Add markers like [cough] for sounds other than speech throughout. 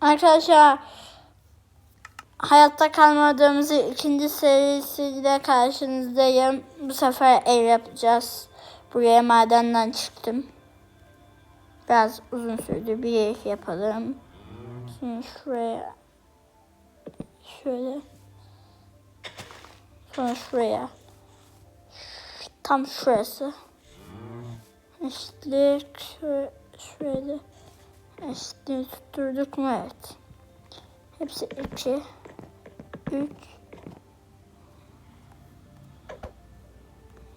Arkadaşlar hayatta kalmadığımızı ikinci serisiyle karşınızdayım. Bu sefer ev yapacağız. Buraya madenden çıktım. Biraz uzun sürdü. Bir ev yapalım. Şimdi şuraya şöyle sonra şuraya tam şurası eşitlik şöyle, eşitliği tutturduk mu evet hepsi 2 3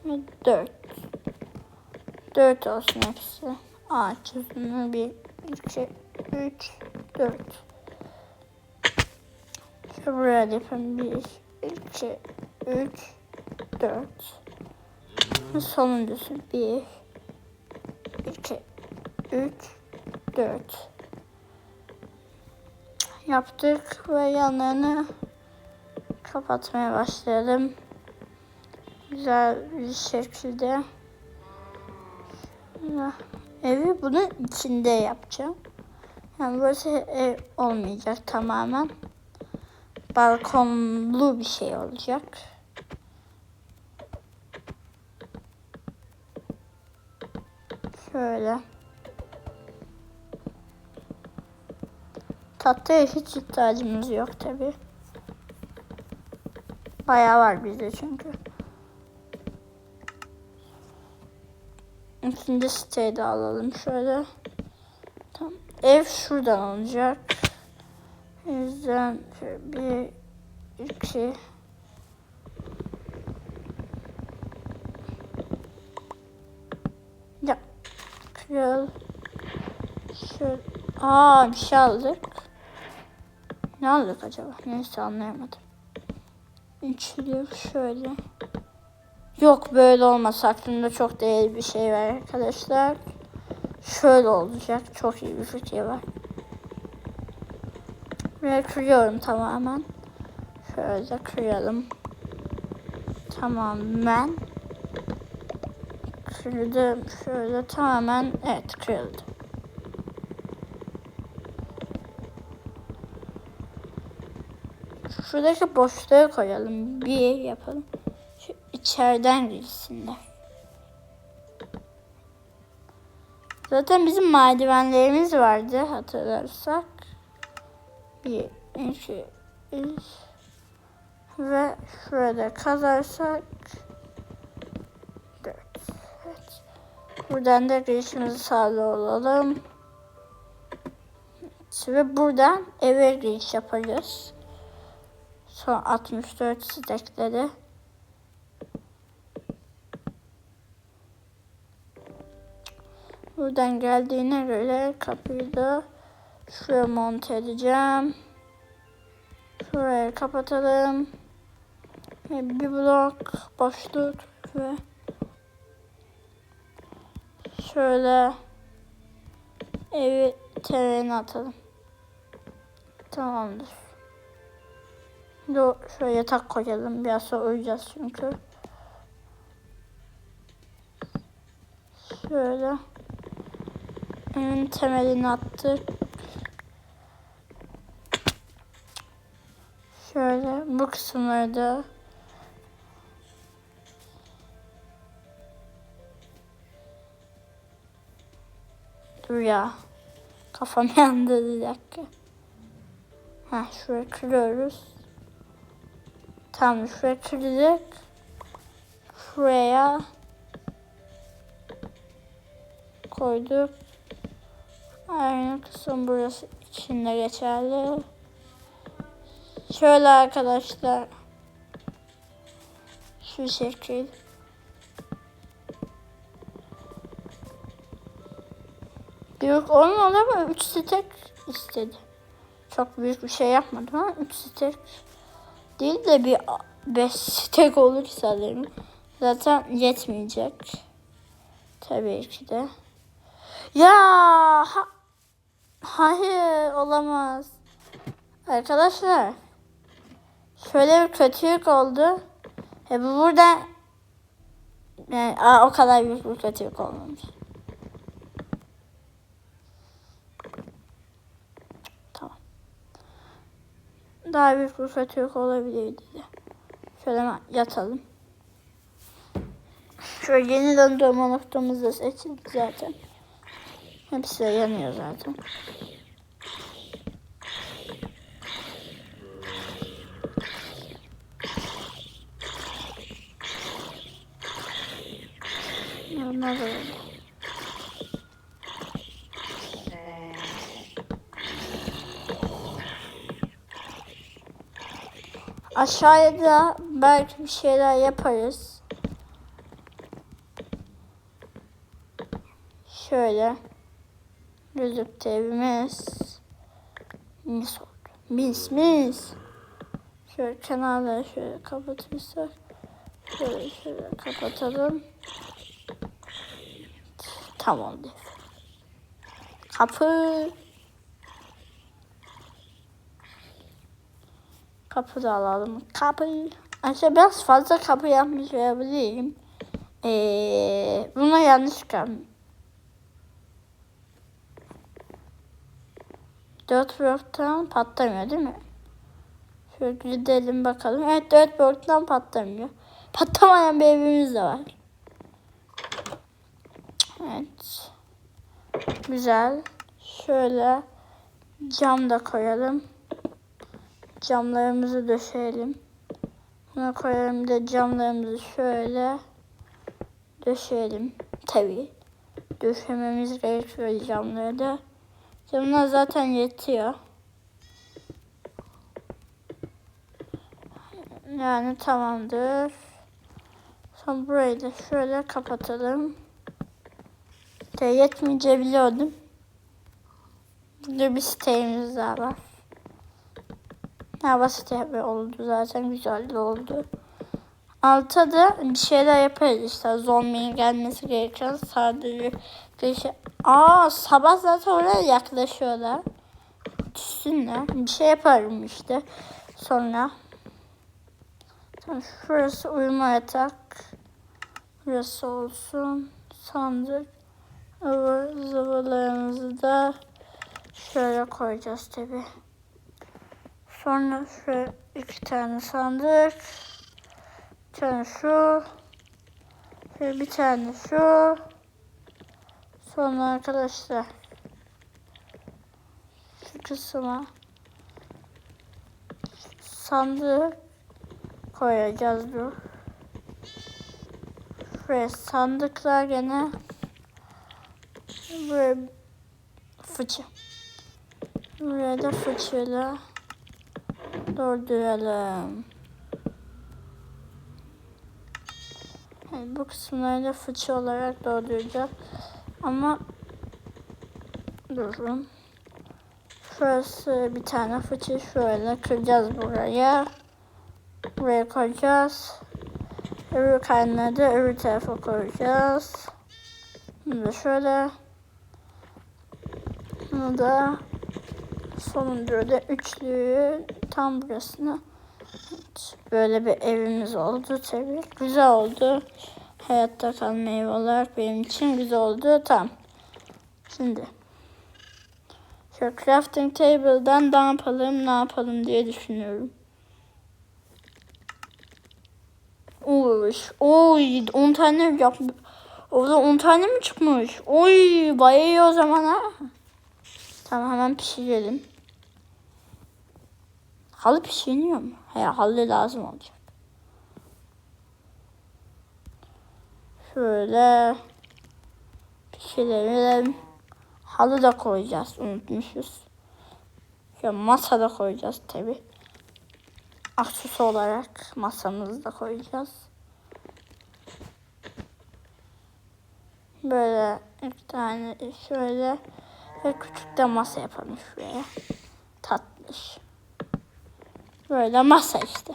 ve 4 4 olsun hepsi ağaç uzunluğu 1 2 3 4 Şöyle buraya yapalım. 1, 2, 3, 4. Sonuncusu 1, 2, 3, 4. Yaptık ve yanlarını kapatmaya başlayalım. Güzel bir şekilde. Evi bunun içinde yapacağım. Yani burası ev olmayacak tamamen balkonlu bir şey olacak. Şöyle. Tatlıya hiç ihtiyacımız yok tabi. Bayağı var bizde çünkü. İkinci siteyi de alalım şöyle. Tamam. Ev şuradan olacak. O yüzden şöyle bir, iki, ya kral, şöyle, aa bir şey aldık. Ne aldık acaba? Neyse anlayamadım. Üçlü şöyle. Yok böyle olmaz. Aklımda çok değerli bir şey var arkadaşlar. Şöyle olacak. Çok iyi bir fikir var. Ve kırıyorum tamamen. Şöyle kıralım. Tamamen. Kırdım. Şöyle tamamen evet kırıldı. Şuradaki boşluğa koyalım. Bir yapalım. Şu içeriden girsinler. Zaten bizim merdivenlerimiz vardı hatırlarsak. Bir, iki, üç. Ve şurada kazarsak dört. Evet. Buradan da girişimizi sağlı olalım. Ve buradan eve giriş yaparız. Son 64 stekleri. Buradan geldiğine göre kapıyı da şuraya monte edeceğim. Şurayı kapatalım. Bir blok boşluk ve şöyle evi terene atalım. Tamamdır. Dur şöyle yatak koyalım. Biraz sonra uyuyacağız çünkü. Şöyle. Evin temelini attık. Şöyle bu kısımları da Dur ya. Kafam [laughs] yandı bir dakika. Ha şuraya kırıyoruz. Tamam şuraya kırdık. Şuraya koyduk. Aynı kısım burası içinde geçerli. Şöyle arkadaşlar. Şu şekil. Büyük olmadı ama 3 stek istedi. Çok büyük bir şey yapmadım ama 3 stek değil de bir 5 stek olur sanırım. Zaten yetmeyecek. Tabii ki de. Ya ha hayır olamaz. Arkadaşlar şöyle bir kötülük oldu. E bu burada yani, aa, o kadar büyük bir kötülük olmamış. Tamam. Daha büyük bir fetih olabilirdi de. Şöyle yatalım. Şöyle yeni döndürme noktamız da zaten. Hepsi de yanıyor zaten. Normal öyle. Aşağıya da belki bir şeyler yaparız. Şöyle gözüktü evimiz. Mis oldu. Mis mis. Şöyle kenarları şöyle kapatırsak. Şöyle şöyle kapatalım. Tamamdır. Kapı. Kapı da alalım. Kapı. Aslında biraz fazla kapı yapmış olabilirim. Ee, buna yanlış kalmış. Dört bloktan patlamıyor değil mi? Şöyle gidelim bakalım. Evet dört bloktan patlamıyor. Patlamayan bir evimiz de var. Evet. Güzel. Şöyle cam da koyalım. Camlarımızı döşeyelim. Buna koyalım da camlarımızı şöyle döşeyelim. Tabii. Döşememiz gerekiyor camları da. Camlar zaten yetiyor. Yani tamamdır. Sonra burayı da şöyle kapatalım. De yetmeyeceği biliyordum. Burada bir sitemiz daha var. Ha basit bir oldu zaten güzel de oldu. Altta da bir şeyler yaparız işte zombinin gelmesi gereken sadece şey. Aa sabah zaten oraya yaklaşıyorlar. Düşsünler. Bir şey yaparım işte. Sonra şurası uyuma yatak. Burası olsun. Sandık. Zıvılarımızı da şöyle koyacağız tabi. Sonra şöyle iki tane sandık. Bir tane şu. Şöyle bir tane şu. Sonra arkadaşlar şu kısma sandık koyacağız bu. Şuraya sandıklar gene buraya fıçı. Buraya da fıçıyla dolduralım. Evet, bu kısımları da fıçı olarak dolduracağız. Ama durun. Şurası bir tane fıçı şöyle kıracağız buraya. Buraya koyacağız. Öbür kaynağı da öbür tarafa koyacağız. Bunu da şöyle. Bunu da sonuncu da üçlüyü tam burasına. Evet, böyle bir evimiz oldu tabii. Güzel oldu. Hayatta evi olarak benim için güzel oldu. Tamam. Şimdi şu crafting table'dan ne yapalım ne yapalım diye düşünüyorum. Oy, oy 10 tane yap. Orada 10 tane mi çıkmış? Oy bayağı iyi o zaman ha. Tamam hemen pişirelim. Halı pişiriliyor mu? He halı lazım olacak. Şöyle pişirelim. Halı da koyacağız. Unutmuşuz. Ya masa da koyacağız tabi. Aksesuar olarak masamızı da koyacağız. Böyle iki tane şöyle ve küçük de masa yapalım şuraya. Tatlış. Böyle masa işte.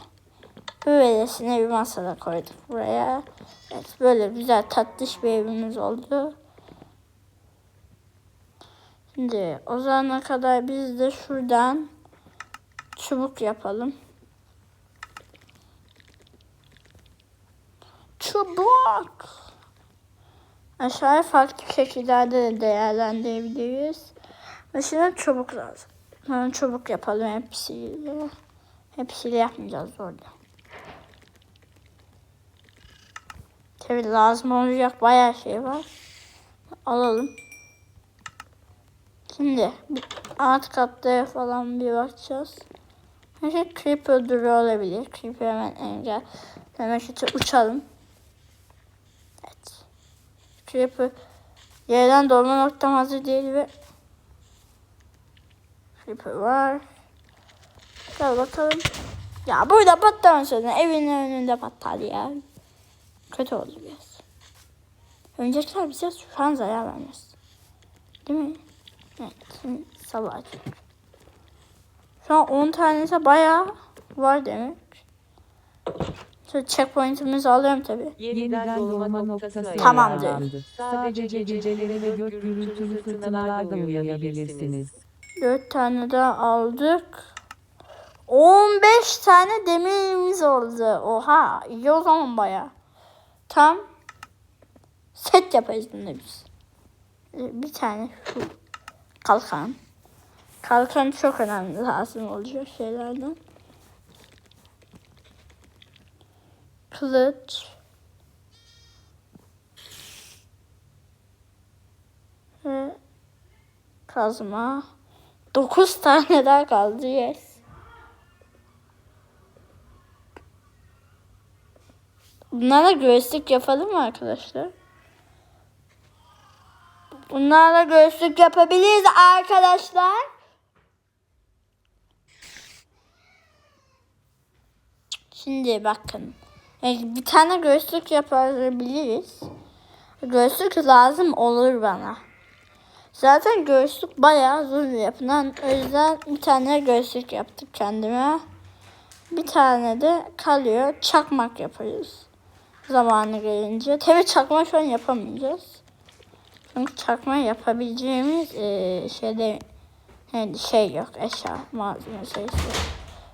Böylesine bir masa da koyduk buraya. Evet böyle güzel tatlış bir evimiz oldu. Şimdi o zamana kadar biz de şuradan çubuk yapalım. Çubuk. Aşağıya farklı şekillerde de değerlendirebiliriz. Mesela çubuk lazım. Yani çubuk yapalım hepsiyle. Hepsiyle yapmayacağız orada. Tabii lazım olacak bayağı şey var. Alalım. Şimdi alt katta falan bir bakacağız. Şey creeper duruyor olabilir. Creeper hemen engellemek için uçalım. Evet. Creeper yerden dolma noktam hazır değil ve Creeper var. Gel bakalım. Ya burada patlamasın. Evin önünde patladı ya. Kötü oldu biraz. Oyuncaklar bize şu an zarar vermez. Değil mi? Evet. Şimdi sabah açık. Şu an 10 tanesi bayağı var demek. Şu checkpoint'imizi alıyorum tabi. Yeniden dolma noktası Tamamdır. ayarlandı. Sadece gecelere ve gök gürültülü fırtınalarda uyuyabilirsiniz. 4 tane daha aldık. 15 tane demirimiz oldu. Oha iyi o zaman baya. Tam set yaparız şimdi biz. Ee, Bir tane şu kalkan. Kalkan çok önemli lazım olacak şeylerden. Kılıç. Ve kazma. 9 tane daha kaldı yes. Bunlarla göğüslük yapalım mı arkadaşlar? Bunlarla göğüslük yapabiliriz arkadaşlar. Şimdi bakın. Yani bir tane göğüslük yapabiliriz. Göğüslük lazım olur bana. Zaten göğüslük bayağı zor yapılan. O yüzden bir tane göğüslük yaptık kendime. Bir tane de kalıyor. Çakmak yaparız. Zamanı gelince. Tabi çakma şu an yapamayacağız. Çünkü çakma yapabileceğimiz eee, şeyde yani şey yok. Eşya malzeme sayısı.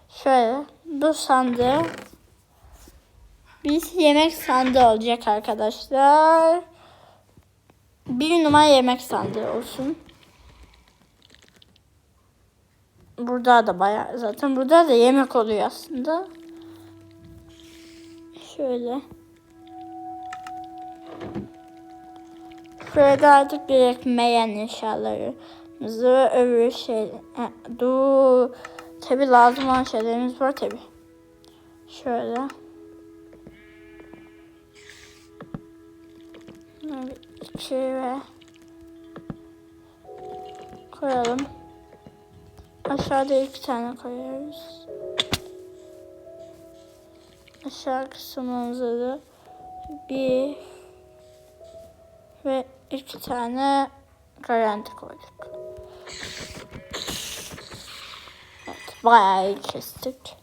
Şöyle bu sandığı biz yemek sandığı olacak arkadaşlar. Bir numara yemek sandığı olsun. Burada da bayağı zaten burada da yemek oluyor aslında. Şöyle. Şöyle artık gerekmeyen eşyalarımızı ve öbür şey... Ha, dur. Tabi lazım olan şeylerimiz var tabi. Şöyle. Bunları iki ve koyalım. Aşağıda iki tane koyuyoruz. Aşağı kısmımıza da bir ve iki tane garanti koyduk. Evet, bayağı iyi kestik.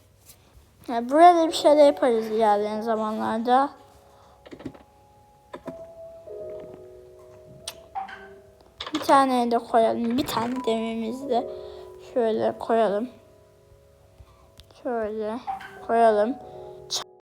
Yani burada bir şeyler yaparız ilerleyen zamanlarda. Bir tane de koyalım. Bir tane demirimizi de şöyle koyalım. Şöyle koyalım.